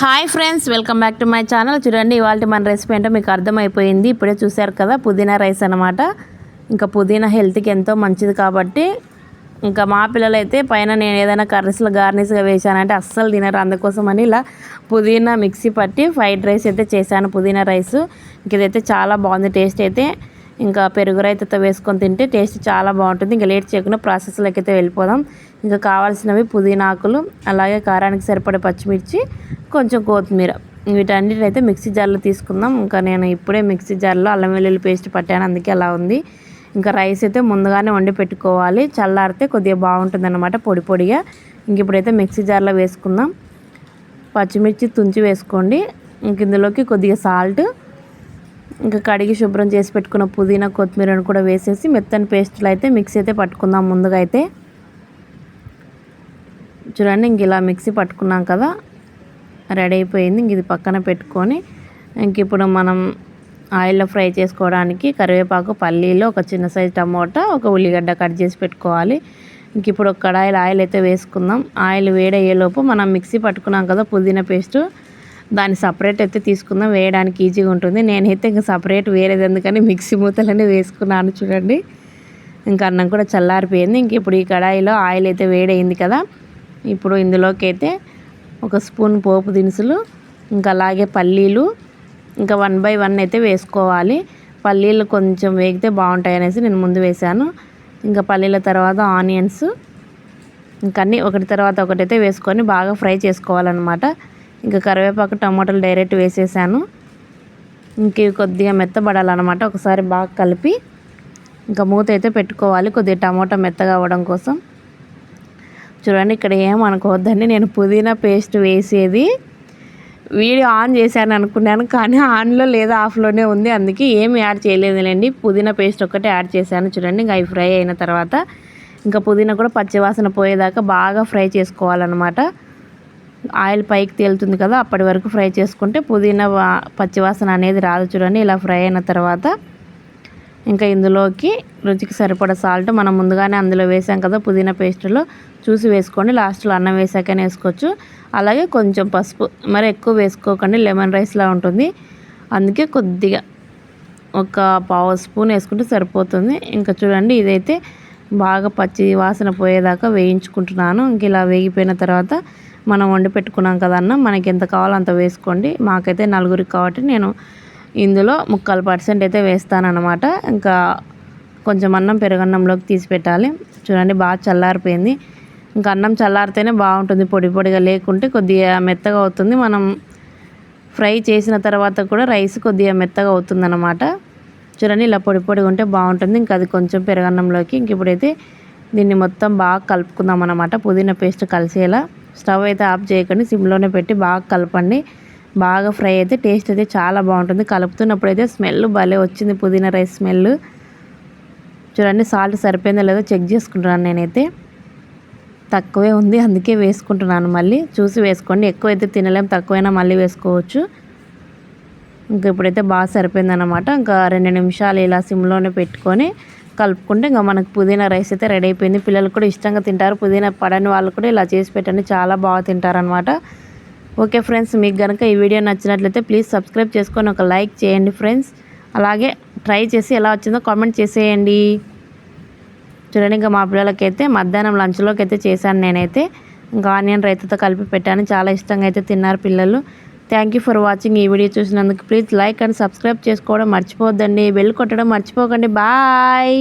Hi friends welcome back to my channel. చూడండి ఇవాళ మన రెసిపీ ఏంటో మీకు అర్థమైపోయింది. ఇప్పుడే చూశారు కదా పుదీనా రైస్ అనమాట ఇంకా పుదీనా హెల్త్కి ఎంతో మంచిది కాబట్టి ఇంకా మా పిల్లలు అయితే పైన నేను ఏదైనా కర్రీస్లో గార్నిష్గా వేసానంటే అస్సలు తినరు. అందుకోసమని ఇలా పుదీనా మిక్సీ పట్టి ఫ్రైడ్ రైస్ అయితే చేశాను పుదీనా రైస్. ఇంక ఇదైతే చాలా బాగుంది టేస్ట్ అయితే. ఇంకా పెరుగు రైతుతో వేసుకొని తింటే టేస్ట్ చాలా బాగుంటుంది. ఇంకా లేట్ చేయకుండా ప్రాసెస్లోకి అయితే వెళ్ళిపోదాం. ఇంకా కావాల్సినవి పుదీనాకులు అలాగే కారానికి సరిపడే పచ్చిమిర్చి కొంచెం కొత్తిమీర. వీటన్నిటిని అయితే మిక్సీ జార్లో తీసుకుందాం. ఇంకా నేను ఇప్పుడే మిక్సీ జార్లో అల్లం వెల్లుల్లి పేస్ట్ పట్టాను. అందుకే అలా ఉంది. ఇంకా రైస్ అయితే ముందుగానే వండి పెట్టుకోవాలి. చల్లారితే కొద్దిగా బాగుంటుంది అనమాట పొడి పొడిగా. ఇంక ఇప్పుడైతే మిక్సీ జార్లో వేసుకుందాం. పచ్చిమిర్చి తుంచి వేసుకోండి. ఇంక ఇందులోకి కొద్దిగా సాల్ట్ ఇంకా కడిగి శుభ్రం చేసి పెట్టుకున్న పుదీనా కొత్తిమీరను కూడా వేసేసి మెత్తని పేస్ట్లు అయితే మిక్సీ అయితే పట్టుకుందాం ముందుగా అయితే. చూడండి ఇంక ఇలా మిక్సీ పట్టుకున్నాం కదా. రెడీ అయిపోయింది. ఇంక ఇది పక్కన పెట్టుకొని ఇంక ఇప్పుడు మనం ఆయిల్లో ఫ్రై చేసుకోవడానికి కరివేపాకు పల్లీలు ఒక చిన్న సైజు టమోటా ఒక ఉల్లిగడ్డ కట్ చేసి పెట్టుకోవాలి. ఇంక ఇప్పుడు ఒక కడాయిలో ఆయిల్ అయితే వేసుకుందాం. ఆయిల్ వేడయ్యేలోపు మనం మిక్సీ పట్టుకున్నాం కదా పుదీనా పేస్టు. దాన్ని సపరేట్ అయితే తీసుకుందాం. వేయడానికి ఈజీగా ఉంటుంది. నేనైతే ఇంకా సపరేట్ వేరేది ఎందుకని మిక్సీ మూతలనే వేసుకున్నాను చూడండి. ఇంకా అన్నం కూడా చల్లారిపోయింది. ఇంక ఇప్పుడు ఈ కడాయిలో ఆయిల్ అయితే వేడైంది కదా. ఇప్పుడు ఇందులోకి అయితే ఒక స్పూన్ పోపు దినుసులు ఇంకా అలాగే పల్లీలు ఇంకా వన్ బై వన్ అయితే వేసుకోవాలి. పల్లీలు కొంచెం వేగితే బాగుంటాయి అనేసి నేను ముందు వేశాను. ఇంకా పల్లీల తర్వాత ఆనియన్స్ ఇంకా అన్నీ ఒకటి తర్వాత ఒకటైతే వేసుకొని బాగా ఫ్రై చేసుకోవాలన్నమాట. ఇంకా కరివేపాకు టమాటాలు డైరెక్ట్ వేసేసాను. ఇంక కొద్దిగా మెత్తబడాలన్నమాట. ఒకసారి బాగా కలిపి ఇంకా మూత అయితే పెట్టుకోవాలి. కొద్దిగా టమాటా మెత్తగా అవ్వడం కోసం. చూడండి ఇక్కడ ఏం అనుకోవద్దండి. నేను పుదీనా పేస్ట్ వేసేది. వీడియో ఆన్ చేశాను అనుకున్నాను కానీ ఆన్లో లేదా ఆఫ్లోనే ఉంది. అందుకే ఏమి యాడ్ చేయలేదులేండి. పుదీనా పేస్ట్ ఒక్కటే యాడ్ చేశాను. చూడండి ఇంకా అవి ఫ్రై అయిన తర్వాత ఇంకా పుదీనా కూడా పచ్చివాసన పోయేదాకా బాగా ఫ్రై చేసుకోవాలన్నమాట. ఆయిల్ పైకి తేలుతుంది కదా అప్పటి వరకు ఫ్రై చేసుకుంటే పుదీనా పచ్చివాసన అనేది రాదు చూడండి. ఇలా ఫ్రై అయిన తర్వాత ఇంకా ఇందులోకి రుచికి సరిపడ సాల్ట్ మనం ముందుగానే అందులో వేసాం కదా పుదీనా పేస్ట్లో చూసి వేసుకోండి. లాస్ట్లో అన్నం వేసాకనే వేసుకోవచ్చు. అలాగే కొంచెం పసుపు మరి ఎక్కువ వేసుకోకండి. లెమన్ రైస్లా ఉంటుంది. అందుకే కొద్దిగా ఒక పావు స్పూన్ వేసుకుంటే సరిపోతుంది. ఇంకా చూడండి ఇదైతే బాగా పచ్చి వాసన పోయేదాకా వేయించుకుంటున్నాను. ఇంక ఇలా వేగిపోయిన తర్వాత మనం వండి పెట్టుకున్నాం కదన్న మనకి ఎంత కావాలో అంత వేసుకోండి. మాకైతే నలుగురికి కాబట్టి నేను ఇందులో ముక్కలు పర్సెంట్ అయితే వేస్తానన్నమాట. ఇంకా కొంచెం అన్నం పెరుగన్నంలోకి తీసి పెట్టాలి. చూడండి బాగా చల్లారిపోయింది. ఇంకా అన్నం చల్లారితేనే బాగుంటుంది. పొడి పొడిగా లేకుంటే కొద్దిగా మెత్తగా అవుతుంది. మనం ఫ్రై చేసిన తర్వాత కూడా రైస్ కొద్దిగా మెత్తగా అవుతుంది అన్నమాట చూడండి ఇలా పొడి పొడిగా ఉంటే బాగుంటుంది. ఇంకా అది కొంచెం పెరగన్నంలోకి. ఇంక ఇప్పుడైతే దీన్ని మొత్తం బాగా కలుపుకుందాం అనమాట పుదీనా పేస్ట్ కలిసేలా. స్టవ్ అయితే ఆఫ్ చేయకండి సిమ్లోనే పెట్టి బాగా కలపండి. బాగా ఫ్రై అయితే టేస్ట్ అయితే చాలా బాగుంటుంది. కలుపుతున్నప్పుడు అయితే స్మెల్ భలే వచ్చింది పుదీనా రైస్ స్మెల్. చూడండి సాల్ట్ సరిపోయిందో లేదో చెక్ చేసుకుంటున్నాను నేనైతే. తక్కువే ఉంది అందుకే వేసుకుంటున్నాను మళ్ళీ. చూసి వేసుకోండి ఎక్కువ అయితే తినలేం తక్కువైనా మళ్ళీ వేసుకోవచ్చు. ఇంకా ఇప్పుడైతే బాగా సరిపోయిందన్నమాట. ఇంకా రెండు నిమిషాలు ఇలా సిమ్లోనే పెట్టుకొని కలుపుకుంటే ఇంకా మనకు పుదీనా రైస్ అయితే రెడీ అయిపోయింది. పిల్లలు కూడా ఇష్టంగా తింటారు. పుదీనా పడని వాళ్ళు కూడా ఇలా చేసి పెట్టండి. చాలా బాగా తింటారనమాట ఓకే ఫ్రెండ్స్ మీకు కనుక ఈ వీడియో నచ్చినట్లయితే ప్లీజ్ సబ్స్క్రైబ్ చేసుకొని ఒక లైక్ చేయండి ఫ్రెండ్స్. అలాగే ట్రై చేసి ఎలా వచ్చిందో కామెంట్ చేసేయండి. చూడండి ఇంకా మా పిల్లలకైతే మధ్యాహ్నం లంచ్లోకి అయితే చేశాను నేనైతే. ఇంకా ఆనియన్ రైతుతో కలిపి పెట్టాను. చాలా ఇష్టంగా అయితే తిన్నారు పిల్లలు. థ్యాంక్ యూ ఫర్ వాచింగ్ ఈ వీడియో చూసినందుకు ప్లీజ్ లైక్ అండ్ సబ్స్క్రైబ్ చేసుకోవడం మర్చిపోవద్దండి. బెల్ కొట్టడం మర్చిపోకండి. బాయ్